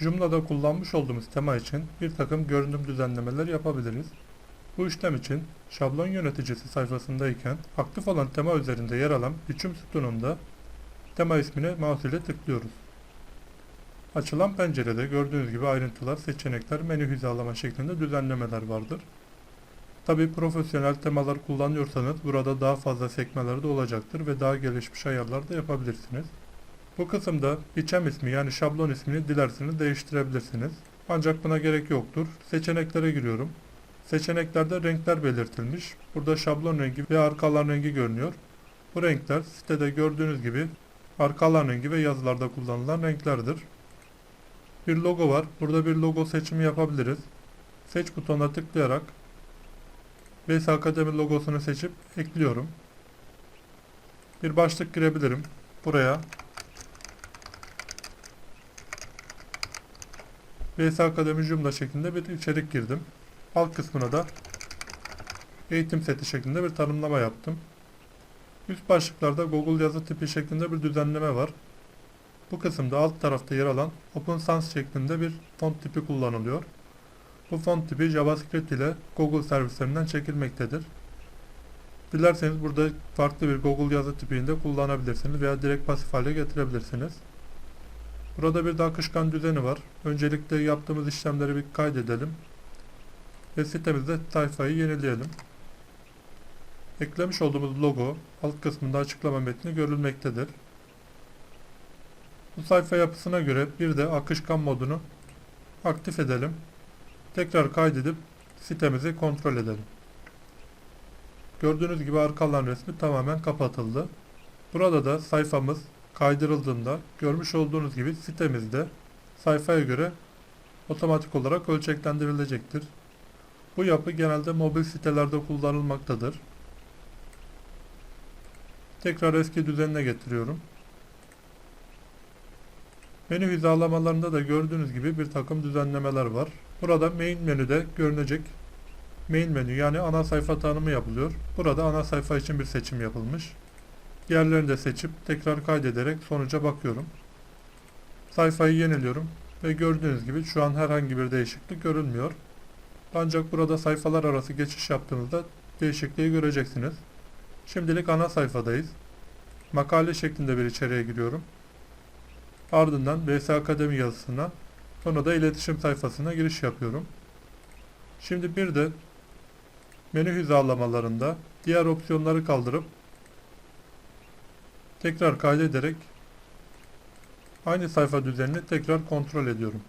Joomla'da kullanmış olduğumuz tema için bir takım görünüm düzenlemeler yapabiliriz. Bu işlem için şablon yöneticisi sayfasındayken aktif olan tema üzerinde yer alan biçim sütununda tema ismine mouse ile tıklıyoruz. Açılan pencerede gördüğünüz gibi ayrıntılar, seçenekler, menü hizalama şeklinde düzenlemeler vardır. Tabi profesyonel temalar kullanıyorsanız burada daha fazla sekmeler de olacaktır ve daha gelişmiş ayarlar da yapabilirsiniz. Bu kısımda biçem ismi yani şablon ismini dilerseniz değiştirebilirsiniz. Ancak buna gerek yoktur. Seçeneklere giriyorum. Seçeneklerde renkler belirtilmiş. Burada şablon rengi ve arka alan rengi görünüyor. Bu renkler sitede gördüğünüz gibi arka alan rengi ve yazılarda kullanılan renklerdir. Bir logo var. Burada bir logo seçimi yapabiliriz. Seç butonuna tıklayarak VS Akademi logosunu seçip ekliyorum. Bir başlık girebilirim. Buraya VS Akademi Joomla şeklinde bir içerik girdim. Alt kısmına da eğitim seti şeklinde bir tanımlama yaptım. Üst başlıklarda Google yazı tipi şeklinde bir düzenleme var. Bu kısımda alt tarafta yer alan Open Sans şeklinde bir font tipi kullanılıyor. Bu font tipi JavaScript ile Google servislerinden çekilmektedir. Dilerseniz burada farklı bir Google yazı tipini de kullanabilirsiniz veya direkt pasif hale getirebilirsiniz. Burada bir de akışkan düzeni var. Öncelikle yaptığımız işlemleri bir kaydedelim. Ve sitemizde sayfayı yenileyelim. Eklemiş olduğumuz logo alt kısmında açıklama metni görülmektedir. Bu sayfa yapısına göre bir de akışkan modunu aktif edelim. Tekrar kaydedip sitemizi kontrol edelim. Gördüğünüz gibi arka alan resmi tamamen kapatıldı. Burada da sayfamız kaydırıldığında görmüş olduğunuz gibi sitemizde sayfaya göre otomatik olarak ölçeklendirilecektir. Bu yapı genelde mobil sitelerde kullanılmaktadır. Tekrar eski düzenine getiriyorum. Menü hizalamalarında da gördüğünüz gibi bir takım düzenlemeler var. Burada main menüde görünecek main menü yani ana sayfa tanımı yapılıyor. Burada ana sayfa için bir seçim yapılmış. Diğerlerini de seçip tekrar kaydederek sonuca bakıyorum. Sayfayı yeniliyorum ve gördüğünüz gibi şu an herhangi bir değişiklik görülmüyor. Ancak burada sayfalar arası geçiş yaptığınızda değişikliği göreceksiniz. Şimdilik ana sayfadayız. Makale şeklinde bir içeriğe giriyorum. Ardından BS Akademi yazısına sonra da iletişim sayfasına giriş yapıyorum. Şimdi bir de menü hizalamalarında diğer opsiyonları kaldırıp tekrar kaydederek aynı sayfa düzenini tekrar kontrol ediyorum.